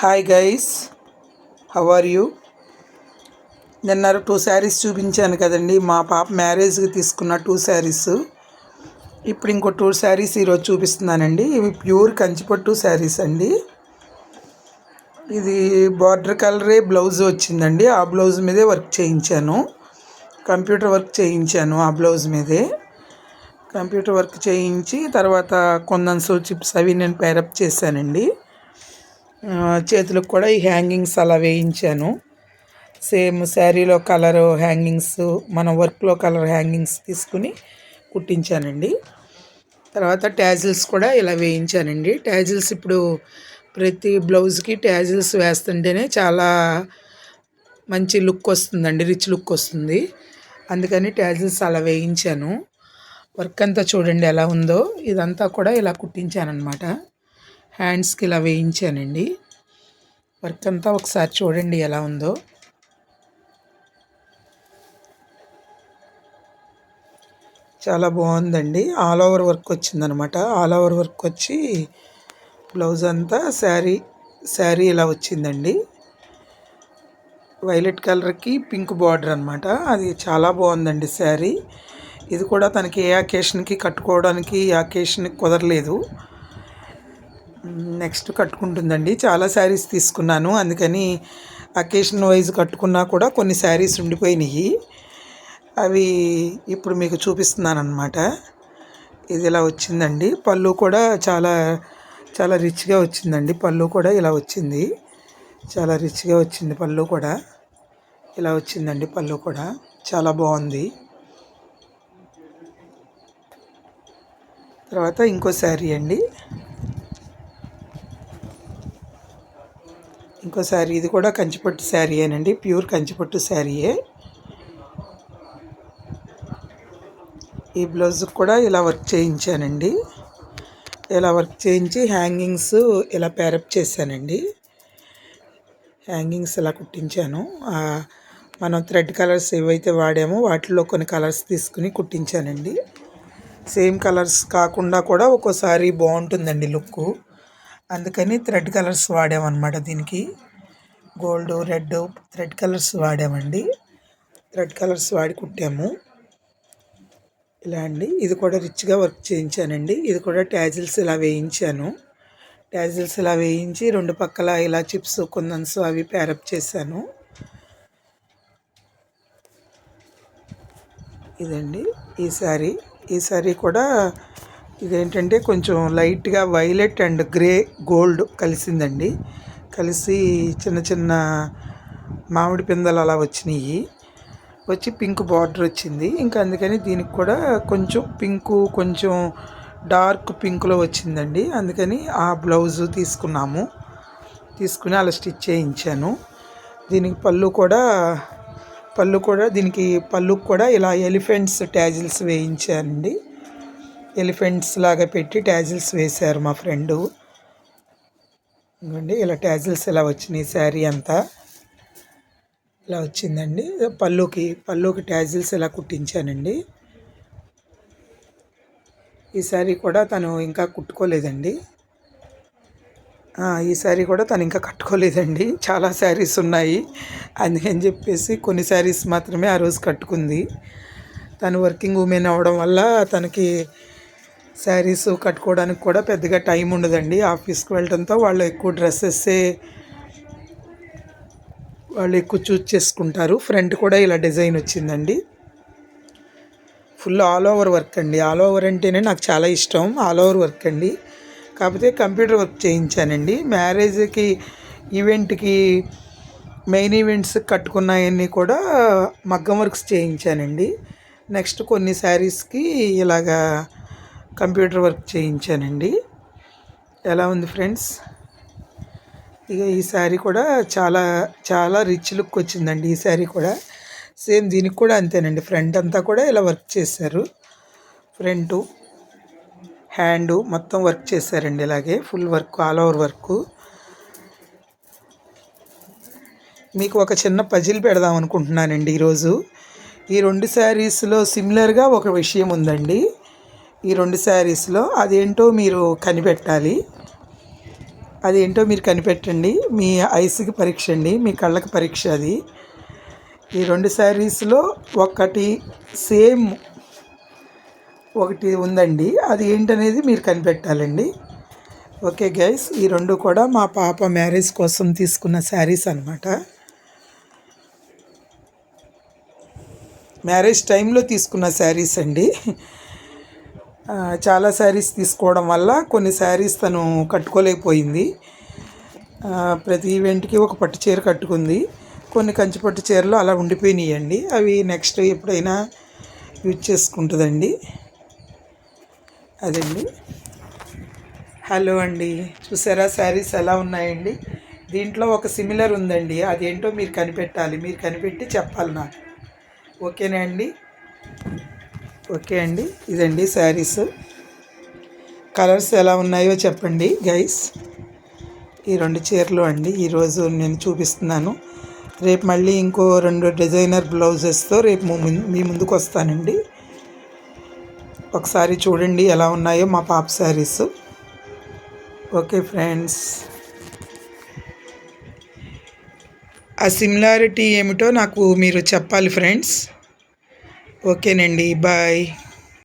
Hi guys how are you నిన్న two saris చూపించాను కదండి. మా పాప మ్యారేజ్కి తీసుకున్న టూ శారీస్ ఇప్పుడు ఇంకో టూ శారీస్ ఈరోజు చూపిస్తున్నానండి. ఇవి ప్యూర్ కంచిపట్టు శారీస్ అండి. ఇది బార్డర్ కలరే బ్లౌజ్ వచ్చిందండి. ఆ బ్లౌజ్ మీదే వర్క్ చేయించాను. కంప్యూటర్ వర్క్ చేయించాను ఆ బ్లౌజ్ మీదే. కంప్యూటర్ వర్క్ చేయించి తర్వాత కొందన్సు చిప్స్ అవి నేను పేరప్ చేశానండి. చేతులకు కూడా ఈ హ్యాంగింగ్స్ అలా వేయించాను. సేమ్ శారీలో కలర్ హ్యాంగింగ్స్ మన వర్క్లో కలర్ హ్యాంగింగ్స్ తీసుకుని కుట్టించానండి. తర్వాత ట్యాజిల్స్ కూడా ఇలా వేయించానండి. ట్యాజిల్స్ ఇప్పుడు ప్రతి బ్లౌజ్కి ట్యాజిల్స్ వేస్తుంటేనే చాలా మంచి లుక్ వస్తుందండి రిచ్ లుక్ వస్తుంది. అందుకని ట్యాజిల్స్ అలా వేయించాను. వర్క్ అంతా చూడండి ఎలా ఉందో ఇదంతా కూడా ఇలా కుట్టించాను అనమాట హ్యాండ్స్కి ఇలా వేయించానండి. వర్క్ అంతా ఒకసారి చూడండి ఎలా ఉందో. చాలా బాగుందండి. ఆల్ ఓవర్ వర్క్ వచ్చిందనమాట. ఆల్ ఓవర్ వర్క్ వచ్చి బ్లౌజ్ అంతా శారీ శారీ ఇలా వచ్చిందండి. వైలెట్ కలర్కి పింక్ బార్డర్ అనమాట. అది చాలా బాగుందండి శారీ. ఇది కూడా తనకి ఏ అకేషన్కి కట్టుకోవడానికి ఈ అకేషన్కి కుదరలేదు. నెక్స్ట్ కట్టుకుంటుందండి. చాలా శారీస్ తీసుకున్నాను. అందుకని అకేషన్ వైజ్ కట్టుకున్నా కూడా కొన్ని శారీస్ ఉండిపోయినాయి. అవి ఇప్పుడు మీకు చూపిస్తున్నాను అనమాట ఇది ఇలా వచ్చిందండి. పళ్ళు కూడా చాలా చాలా రిచ్గా వచ్చిందండి. పళ్ళు కూడా ఇలా వచ్చింది. చాలా రిచ్గా వచ్చింది పళ్ళు కూడా. ఇలా వచ్చిందండి పళ్ళు కూడా. చాలా బాగుంది. తర్వాత ఇంకో శారీ అండి. ఇంకో శారీ ఇది కూడా కంచిపట్టు శారీయేనండి ప్యూర్ కంచిపట్టు శారీయే ఈ బ్లౌజ్ కూడా ఇలా వర్క్ చేయించానండి. ఇలా వర్క్ చేయించి హ్యాంగింగ్స్ ఇలా పేరప్ చేశానండి. హ్యాంగింగ్స్ ఇలా కుట్టించాను. మనం థ్రెడ్ కలర్స్ ఏవైతే వాడామో వాటిలో కొన్ని కలర్స్ తీసుకుని కుట్టించానండి. సేమ్ కలర్స్ కాకుండా కూడా ఒక్కోసారి బాగుంటుందండి లుక్ అందుకని థ్రెడ్ కలర్స్ వాడామన్నమాట దీనికి. గోల్డ్ రెడ్ థ్రెడ్ కలర్స్ వాడామండి. థ్రెడ్ కలర్స్ వాడి కుట్టాము. ఇలా అండి. ఇది కూడా రిచ్గా వర్క్ చేయించానండి. ఇది కూడా ట్యాజిల్స్ ఇలా వేయించాను. ట్యాజిల్స్ ఇలా వేయించి రెండు పక్కల ఇలా చిప్స్ కొందన్స్ అవి ప్యారప్ చేశాను. ఇదండి. ఈ శారీ ఈ శారీ కూడా ఇదేంటంటే కొంచెం లైట్గా వైలెట్ అండ్ గ్రే గోల్డ్ కలిసిందండి. కలిసి చిన్న చిన్న మామిడి పిందెలు అలా వచ్చినాయి వచ్చి పింక్ బార్డర్ వచ్చింది. ఇంకా అందుకని దీనికి కూడా కొంచెం పింకు కొంచెం డార్క్ పింక్లో వచ్చిందండి. అందుకని ఆ బ్లౌజు తీసుకున్నాము. తీసుకుని అలా స్టిచ్ చేయించాను. దీనికి పళ్ళు కూడా పళ్ళు కూడా దీనికి పళ్ళు కూడా ఇలా ఎలిఫెంట్స్ ట్యాజిల్స్ వేయించానండి. ఎలిఫెంట్స్ లాగా పెట్టి ట్యాజిల్స్ వేశారు మా ఫ్రెండు. ఇంకోండి ఇలా ట్యాజిల్స్ ఇలా వచ్చినాయి శారీ అంతా. ఇలా వచ్చిందండి. పళ్ళుకి పళ్ళుకి ట్యాజిల్స్ ఇలా కుట్టించానండి. ఈ శారీ కూడా తను ఇంకా కుట్టుకోలేదండి. ఈ శారీ కూడా తను ఇంకా కట్టుకోలేదండి. చాలా శారీస్ ఉన్నాయి. అందుకని చెప్పేసి కొన్ని శారీస్ మాత్రమే ఆ రోజు కట్టుకుంది. తను వర్కింగ్ ఉమెన్ అవ్వడం వల్ల తనకి శారీస్ కట్టుకోవడానికి కూడా పెద్దగా టైం ఉండదండి. ఆఫీస్కి వెళ్ళడంతో వాళ్ళు ఎక్కువ డ్రెస్సెస్సే వాళ్ళు ఎక్కువ చూజ్ చేసుకుంటారు. ఫ్రంట్ కూడా ఇలా డిజైన్ వచ్చిందండి. ఫుల్ ఆల్ ఓవర్ వర్క్ అండి. ఆల్ ఓవర్ అంటేనే నాకు చాలా ఇష్టం. ఆల్ ఓవర్ వర్క్ అండి. కాకపోతే కంప్యూటర్ వర్క్ చేయించానండి. మ్యారేజ్కి ఈవెంట్కి మెయిన్ ఈవెంట్స్ కట్టుకున్నాయన్నీ కూడా మగ్గం వర్క్స్ చేయించానండి. నెక్స్ట్ కొన్ని శారీస్కి ఇలాగా కంప్యూటర్ వర్క్ చేయించానండి. ఎలా ఉంది ఫ్రెండ్స్? ఇక ఈ శారీ కూడా చాలా చాలా రిచ్ లుక్ వచ్చిందండి ఈ శారీ కూడా. సేమ్ దీనికి కూడా అంతేనండి. ఫ్రంట్ అంతా కూడా ఇలా వర్క్ చేశారు. ఫ్రంట్ హ్యాండ్ మొత్తం వర్క్ చేశారండి ఇలాగే. Full work all over work. మీకు ఒక చిన్న పజిల్ పెడదాం అనుకుంటున్నానండి ఈరోజు. ఈ రెండు శారీస్లో సిమిలర్గా ఒక విషయం ఉందండి. ఈ రెండు శారీస్లో అదేంటో మీరు కనిపెట్టాలి. అది ఏంటో మీరు కనిపెట్టండి. మీ ఐస్కి పరీక్ష అండి మీ కళ్ళకి పరీక్ష అది. ఈ రెండు శారీస్లో ఒకటి సేమ్ ఒకటి ఉందండి. అది ఏంటనేది మీరు కనిపెట్టాలండి. ఓకే గైస్ ఈ రెండు కూడా మా పాప మ్యారేజ్ కోసం తీసుకున్న శారీస్ అనమాట మ్యారేజ్ టైంలో తీసుకున్న శారీస్ అండి. చాలా శారీస్ తీసుకోవడం వల్ల కొన్ని శారీస్ తను కట్టుకోలేకపోయింది. ప్రతి ఈవెంట్కి ఒక పట్టు చీర కట్టుకుంది. కొన్ని కంచి పట్టు చీరలు అలా ఉండిపోయినాయండి. అవి నెక్స్ట్ ఎప్పుడైనా యూజ్ చేసుకుంటుందండి. అదండి. హలో అండి. చూసారా? శారీస్ ఎలా ఉన్నాయండి? దీంట్లో ఒక సిమిలర్ ఉందండి. అదేంటో మీరు కనిపెట్టాలి. మీరు కనిపెట్టి చెప్పాలి నాకు. ఓకేనా అండి? ఓకే అండి. ఇదండి శారీస్. కలర్స్ ఎలా ఉన్నాయో చెప్పండి గైస్. ఈ రెండు చీరలు అండి. ఈరోజు నేను చూపిస్తున్నాను. రేపు మళ్ళీ ఇంకో రెండు డిజైనర్ బ్లౌజెస్తో రేపు మీ ముందుకు వస్తానండి. ఒకసారి చూడండి ఎలా ఉన్నాయో మా పాప శారీస్. Okay friends. ఆ సిమిలారిటీ ఏమిటో నాకు మీరు చెప్పాలి ఫ్రెండ్స్. ఓకేనండి బాయ్.